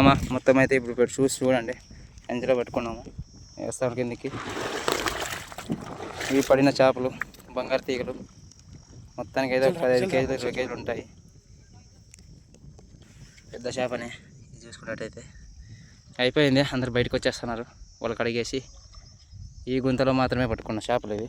అమ్మా మొత్తం అయితే ఇప్పుడు చూసి చూడండి. సంచిలో పట్టుకున్నాము. వేస్తాం కిందికి? ఇవి పడిన చేపలు బంగారు తీగలు. మొత్తానికి అయితే ఒక పదిహేను కేజీలు ఇరవై కేజీలు ఉంటాయి. పెద్ద చేపనే ఇది చూసుకున్నట్టయితే. అయిపోయింది అందరు బయటకు వచ్చేస్తున్నారు. వాళ్ళు కడిగేసి ఈ గుంతలో మాత్రమే పట్టుకున్న చేపలు ఇవి.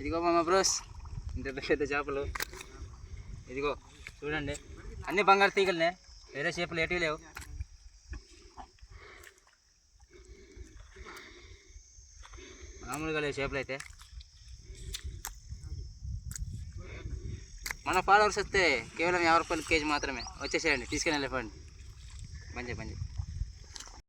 ఇదిగో మామ బ్రోస్ ఇంత పెద్ద చేపలు. ఇదిగో చూడండి. అన్ని బంగారు తీగలనే వేరే చేపలు ఏటివి లేవు. మామూలుగా లేవు చేపలు అయితే. మన ఫాలోవర్స్ వస్తే కేవలం యాభై రూపాయలు కేజీ మాత్రమే. వచ్చేసేయండి తీసుకెళ్ళి వెళ్ళిపోండి. బంజే మంచి